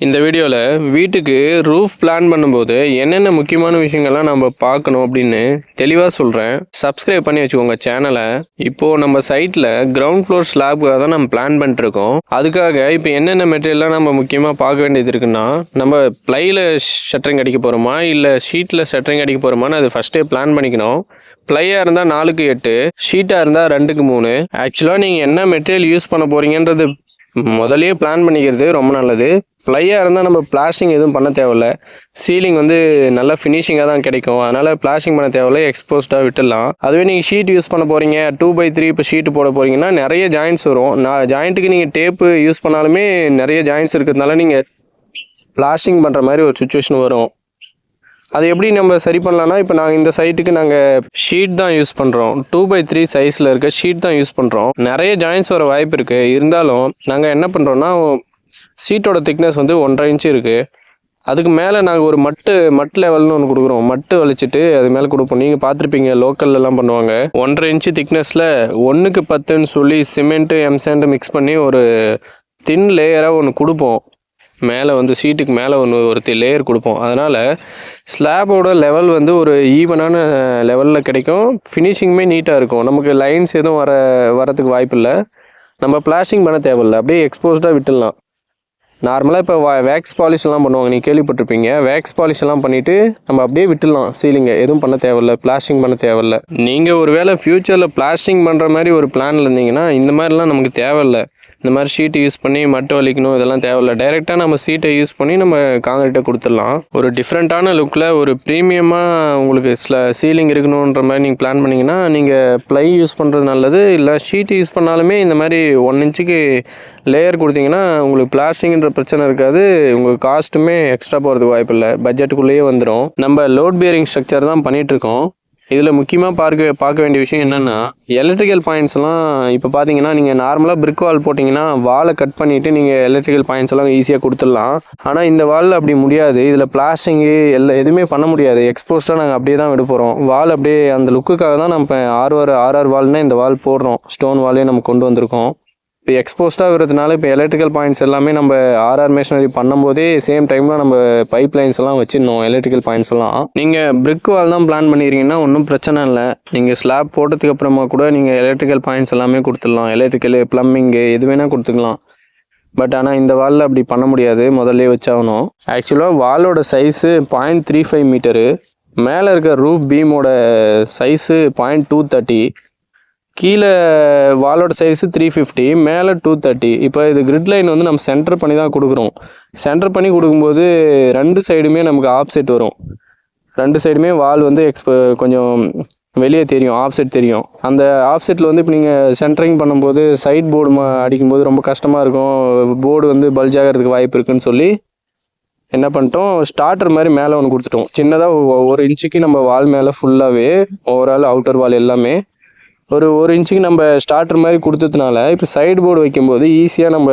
இந்த வீடியோவில் வீட்டுக்கு ரூஃப் பிளான் பண்ணும்போது என்னென்ன முக்கியமான விஷயங்கள்லாம் நம்ம பார்க்கணும் அப்படின்னு தெளிவாக சொல்கிறேன் சப்ஸ்கிரைப் பண்ணி வச்சுக்கோங்க சேனலை இப்போது நம்ம சைட்டில் கிரவுண்ட் ஃப்ளோர் ஸ்லாப்காக தான் நம்ம பிளான் பண்ணிட்டுருக்கோம். அதுக்காக இப்போ என்னென்ன மெட்டீரியல்லாம் நம்ம முக்கியமாக பார்க்க வேண்டியது இருக்குன்னா நம்ம ப்ளையில் ஷட்டரிங் அடிக்க போகிறோமா இல்லை ஷீட்டில் ஷட்டரிங் அடிக்க போகிறோமான்னு அது ஃபஸ்ட்டே பிளான் பண்ணிக்கணும். ப்ளையாக இருந்தால் நாலுக்கு எட்டு ஷீட்டாக இருந்தால் ரெண்டுக்கு மூணு. ஆக்சுவலாக நீங்கள் என்ன மெட்டீரியல் யூஸ் பண்ண போகிறீங்கன்றது முதல்லயே பிளான் பண்ணிக்கிறது ரொம்ப நல்லது. ப்ளையாக இருந்தால் நம்ம பிளாஸ்டிங் எதுவும் பண்ண தேவையில்ல. சீலிங் வந்து நல்லா ஃபினிஷிங்காக தான் கிடைக்கும். அதனால் பிளாஸ்டிங் பண்ண தேவையில்ல. எக்ஸ்போஸ்டாக விட்டுடலாம். அதுவே நீங்கள் ஷீட் யூஸ் பண்ண போகிறீங்க டூ பை த்ரீ இப்போ ஷீட் போட போகிறீங்கன்னா நிறைய ஜாயின்ட்ஸ் வரும். நான் ஜாயிண்ட்டுக்கு நீங்கள் டேப்பு யூஸ் பண்ணாலுமே நிறைய ஜாயின்ட்ஸ் இருக்கிறதுனால நீங்கள் பிளாஸ்டிங் பண்ணுற மாதிரி ஒரு சுச்சுவேஷன் வரும். அது எப்படி நம்ம சரி பண்ணலான்னா இப்போ நாங்கள் இந்த சைட்டுக்கு நாங்கள் ஷீட் தான் யூஸ் பண்ணுறோம் டூ பை த்ரீ சைஸில் இருக்க ஷீட் தான் யூஸ் பண்ணுறோம் நிறைய ஜாயின்ஸ் வர வாய்ப்பு இருக்குது இருந்தாலும் நாங்கள் என்ன பண்ணுறோன்னா சீட்டோட திக்னஸ் வந்து ஒன்றரை இன்ச்சு இருக்குது அதுக்கு மேலே நாங்கள் ஒரு மட்டு மட் லெவல்னு ஒன்று கொடுக்குறோம். மட்டு வலிச்சிட்டு அது மேலே கொடுப்போம். நீங்கள் பார்த்துருப்பீங்க லோக்கல்லலாம் பண்ணுவாங்க. ஒன்றரை இன்ச்சு திக்னஸில் ஒன்றுக்கு பத்துன்னு சொல்லி சிமெண்ட்டு எம்சாண்டு மிக்ஸ் பண்ணி ஒரு தின் லேயராக ஒன்று கொடுப்போம். மேலே வந்து சீட்டுக்கு மேலே ஒன்று ஒரு லேயர் கொடுப்போம். அதனால் ஸ்லாபோட லெவல் வந்து ஒரு ஈவனான லெவலில் கிடைக்கும். ஃபினிஷிங்குமே நீட்டாக இருக்கும். நமக்கு லைன்ஸ் எதுவும் வர வரத்துக்கு வாய்ப்பு இல்லை. நம்ம பிளாஸ்டிங் பண்ண தேவையில்லை. அப்படியே எக்ஸ்போஸ்டாக விட்டுடலாம். நார்மலாக இப்போ வேக்ஸ் பாலிஷ்லாம் பண்ணுவாங்க. நீங்கள் கேள்விப்பட்டிருப்பீங்க. வேக்ஸ் பாலிஷ் பண்ணிவிட்டு நம்ம அப்படியே விட்டுடலாம் சீலிங்கை எதுவும் பண்ண தேவையில்ல. பிளாஸ்டிங் பண்ண தேவையில்ல. நீங்கள் ஒரு வேளை ஃப்யூச்சரில் பிளாஸ்டிங் பண்ணுற மாதிரி ஒரு பிளான் இருந்தீங்கன்னா இந்த மாதிரிலாம் நமக்கு தேவையில்ல. இந்த மாதிரி ஷீட்டு யூஸ் பண்ணி மட்டு வலிக்கணும் இதெல்லாம் தேவையில்ல. டைரெக்டாக நம்ம சீட்டை யூஸ் பண்ணி நம்ம காங்கிரீட்டை கொடுத்துடலாம். ஒரு டிஃப்ரெண்ட்டான லுக்கில் ஒரு ப்ரீமியமாக உங்களுக்கு ஸ்ல சீலிங் இருக்கணுன்ற மாதிரி நீங்கள் பிளான் பண்ணிங்கன்னா நீங்கள் ப்ளை யூஸ் பண்ணுறது நல்லது. இல்லை ஷீட் யூஸ் பண்ணாலுமே இந்த மாதிரி ஒன் இன்ச்சுக்கு லேயர் கொடுத்தீங்கன்னா உங்களுக்கு பிளாஸ்டிக்ன்ற பிரச்சனை இருக்காது. உங்களுக்கு காஸ்ட்டுமே எக்ஸ்ட்ரா போகிறதுக்கு வாய்ப்பு இல்லை பட்ஜெட்டுக்குள்ளேயே வந்துடும் நம்ம லோட் பியரிங் ஸ்ட்ரக்சர் தான் பண்ணிகிட்ருக்கோம் இதில் முக்கியமாக பார்க்க பார்க்க வேண்டிய விஷயம் என்னென்னா எலக்ட்ரிக்கல் பாயிண்ட்ஸ்லாம் இப்போ பார்த்தீங்கன்னா நீங்கள் நார்மலாக பிரிக் வால் போட்டிங்கன்னா வாலை கட் பண்ணிவிட்டு நீங்கள் எலக்ட்ரிக்கல் பாயிண்ட்ஸ் எல்லாம் ஈஸியாக கொடுத்துடலாம். ஆனால் இந்த வாலில் அப்படி முடியாது. இதில் பிளாஸ்டிங்கு எல்லாம் எதுவுமே பண்ண முடியாது. எக்ஸ்போஸ்டாக நாங்கள் அப்படியே தான் விட போகிறோம் வால் அப்படியே அந்த லுக்குக்காக தான் நம்ம ஆறு ஆறு வால்னால் இந்த வால் போடுறோம். ஸ்டோன் வாலே நம்ம கொண்டு வந்திருக்கோம். இப்போ எக்ஸ்போஸ்டாக இருக்கிறதுனால இப்போ எலக்ட்ரிக்கல் பாயிண்ட்ஸ் எல்லாமே நம்ம ஆர்ஆர் மிஷினரி பண்ணும்போதே சேம் டைமில் நம்ம பைப் லைன்ஸ் எல்லாம் வச்சிடணும் எலக்ட்ரிக்கல் பாயிண்ட்ஸ் எல்லாம். நீங்கள் பிரிக் வால் தான் பிளான் பண்ணியிருக்கீங்கன்னா ஒன்றும் பிரச்சனை இல்லை. நீங்கள் ஸ்லாப் போட்டதுக்கு அப்புறமா கூட நீங்கள் எலக்ட்ரிக்கல் பாயிண்ட்ஸ் எல்லாமே கொடுத்துடலாம். எலக்ட்ரிக்கல் ப்ளம்பிங்கு எது வேணால் கொடுத்துக்கலாம். பட் ஆனால் இந்த வாலில் அப்படி பண்ண முடியாது. முதல்ல வச்சாகணும். ஆக்சுவலாக வாலோட size point three five metre மேலே இருக்க ரூஃப் பீமோட சைஸு பாயிண்ட் டூ தேர்ட்டி கீழே வாலோட சைஸு த்ரீ ஃபிஃப்டி மேலே டூ தேர்ட்டி இப்போ இது கிரிட் லைன் வந்து நம்ம சென்டர் பண்ணி தான் கொடுக்குறோம். சென்டர் பண்ணி கொடுக்கும்போது ரெண்டு சைடுமே நமக்கு ஆப்செட் வரும். ரெண்டு சைடுமே வால் வந்து எக்ஸ்ப கொஞ்சம் வெளியே தெரியும் ஆப்செட் தெரியும். அந்த ஆப்செட்டில் வந்து இப்போ நீங்கள் சென்டரிங் பண்ணும்போது சைட் போர்டு மா அடிக்கும்போது ரொம்ப கஷ்டமாக இருக்கும். போர்டு வந்து பல்ஜ் ஆகிறதுக்கு வாய்ப்பு இருக்குன்னு சொல்லி என்ன பண்ணிட்டோம்? ஸ்டார்டர் மாதிரி மேலே ஒன்று கொடுத்துட்டோம். சின்னதாக ஒரு இன்ச்சுக்கு நம்ம வால் மேலே ஃபுல்லாகவே ஓவரால் அவுட்டர் வால் எல்லாமே ஒரு ஒரு இன்ச்சுக்கு நம்ம ஸ்டார்டர் மாதிரி கொடுத்ததுனால இப்போ சைடு போர்டு வைக்கும்போது ஈஸியாக நம்ம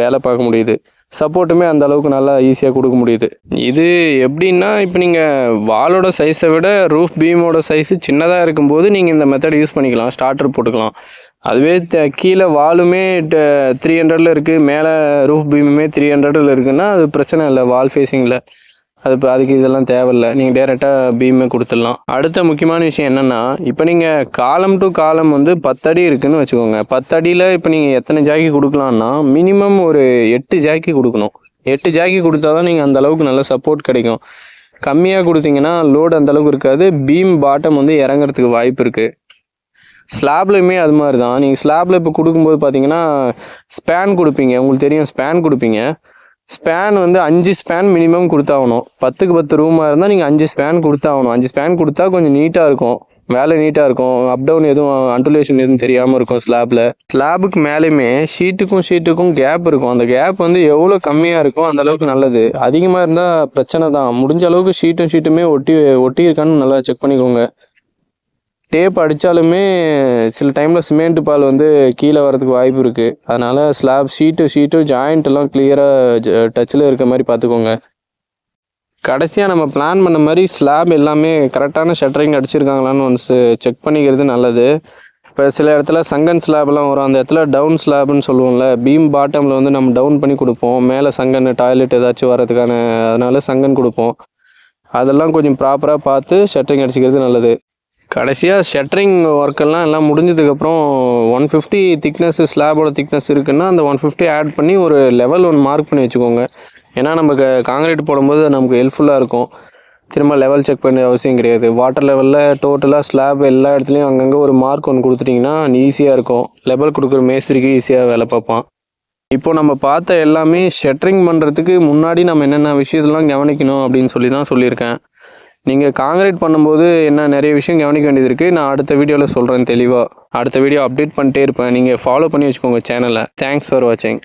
வேலை பார்க்க முடியுது. சப்போர்ட்டுமே அந்த அளவுக்கு நல்லா ஈஸியாக கொடுக்க முடியுது. இது எப்படின்னா இப்போ நீங்கள் வாலோட சைஸை விட ரூஃப் பீமோட சைஸு சின்னதாக இருக்கும்போது நீங்கள் இந்த மெத்தட் யூஸ் பண்ணிக்கலாம். ஸ்டார்டர் போட்டுக்கலாம். அதுவே கீழே வாலுமே த்ரீ ஹண்ட்ரடில் இருக்குது மேலே ரூஃப் பீமுமே த்ரீ ஹண்ட்ரடில் இருக்குன்னா அது பிரச்சனை இல்லை. வால் ஃபேஸிங்கில் அது இப்போ அதுக்கு இதெல்லாம் தேவையில்ல. நீங்கள் டேரெக்டாக பீமே கொடுத்துடலாம். அடுத்த முக்கியமான விஷயம் என்னென்னா இப்போ நீங்கள் காலம் டு காலம் வந்து பத்தடி இருக்குதுன்னு வச்சுக்கோங்க. பத்தடியில் இப்போ நீங்கள் எத்தனை ஜாக்கி கொடுக்கலான்னா மினிமம் ஒரு எட்டு ஜாக்கி கொடுக்கணும். எட்டு ஜாக்கி கொடுத்தா தான் நீங்கள் அந்த அளவுக்கு நல்ல சப்போர்ட் கிடைக்கும். கம்மியாக கொடுத்தீங்கன்னா லோடு அந்தளவுக்கு இருக்காது. பீம் பாட்டம் வந்து இறங்குறதுக்கு வாய்ப்பு இருக்குது ஸ்லாப்லையுமே அது மாதிரி தான் நீங்கள் ஸ்லாப்பில் இப்போ கொடுக்கும்போது பார்த்தீங்கன்னா ஸ்பேன் கொடுப்பீங்க. உங்களுக்கு தெரியும் ஸ்பேன் கொடுப்பீங்க. ஸ்பேன் வந்து அஞ்சு ஸ்பேன் மினிமம் கொடுத்தாகணும். பத்துக்கு பத்து ரூமாக இருந்தால் நீங்கள் அஞ்சு ஸ்பேன் கொடுத்தாகணும். அஞ்சு ஸ்பேன் கொடுத்தா கொஞ்சம் நீட்டாக இருக்கும். வேலை நீட்டாக இருக்கும். அப் டவுன் எதுவும் அன்டுலேஷன் எதுவும் தெரியாமல் இருக்கும் ஸ்லாப்பில் ஸ்லாபுக்கு மேலேயுமே ஷீட்டுக்கும் ஷீட்டுக்கும் கேப் இருக்கும். அந்த கேப் வந்து எவ்வளோ கம்மியாக இருக்கோ அந்த அளவுக்கு நல்லது. அதிகமாக இருந்தால் பிரச்சனை தான். முடிஞ்ச அளவுக்கு ஷீட்டும் ஷீட்டுமே ஒட்டி ஒட்டி இருக்கான்னு நல்லா செக் பண்ணிக்கோங்க. டேப் அடித்தாலுமே சில டைமில் சிமெண்ட் பால் வந்து கீழே வரதுக்கு வாய்ப்பு இருக்குது அதனால் ஸ்லாப் ஷீட்டு ஷீட்டு ஜாயிண்ட்டெல்லாம் கிளியராக டச்சில் இருக்க மாதிரி பார்த்துக்கோங்க கடைசியாக நம்ம பிளான் பண்ண மாதிரி ஸ்லாப் எல்லாமே கரெக்டான ஷட்டரிங் அடிச்சிருக்காங்களான்னு ஒன்று செக் பண்ணிக்கிறது நல்லது. இப்போ சில இடத்துல சங்கன் ஸ்லாப்லாம் வரும். அந்த இடத்துல டவுன் ஸ்லாப்னு சொல்லுவோம்ல பீம் பாட்டமில் வந்து நம்ம டவுன் பண்ணி கொடுப்போம். மேலே சங்கன் டாய்லெட் ஏதாச்சும் வரதுக்கான அதனால சங்கன் கொடுப்போம். அதெல்லாம் கொஞ்சம் ப்ராப்பராக பார்த்து ஷட்டரிங் அடிச்சிக்கிறது நல்லது. கடைசியாக ஷட்டரிங் ஒர்க்கெல்லாம் எல்லாம் முடிஞ்சதுக்கப்புறம் ஒன் ஃபிஃப்டி திக்னஸ் ஸ்லாபோட திக்னஸ் இருக்குன்னா அந்த ஒன் ஃபிஃப்டி ஆட் பண்ணி ஒரு லெவல் ஒன் மார்க் பண்ணி வச்சுக்கோங்க. ஏன்னா நமக்கு காங்கிரீட் போடும்போது நமக்கு ஹெல்ப்ஃபுல்லாக இருக்கும். திரும்ப லெவல் செக் பண்ண அவசியம் கிடையாது. வாட்டர் லெவலில் டோட்டலாக ஸ்லாப் எல்லா இடத்துலையும் அங்கங்கே ஒரு மார்க் ஒன்று கொடுத்துட்டிங்கன்னா ஈஸியாக இருக்கும். லெவல் கொடுக்குற மேஸ்திரிக்கு ஈஸியாக வேலை பார்ப்பான். இப்போ நம்ம பார்த்த எல்லாமே ஷெட்ரிங் பண்ணுறதுக்கு முன்னாடி நம்ம என்னென்ன விஷயத்தெல்லாம் கவனிக்கணும் அப்படின்னு சொல்லி தான் சொல்லியிருக்கேன். நீங்கள் காங்கிரீட் பண்ணும்போது என்ன நிறைய விஷயம் கவனிக்க வேண்டியது இருக்குது நான் அடுத்த வீடியோவில் சொல்கிறேன் தெளிவாக அடுத்த வீடியோ அப்டேட் பண்ணிட்டே இருப்பேன். நீங்கள் ஃபாலோ பண்ணி வச்சுக்கோங்க சேனலை தேங்க்ஸ் ஃபார் வாட்சிங்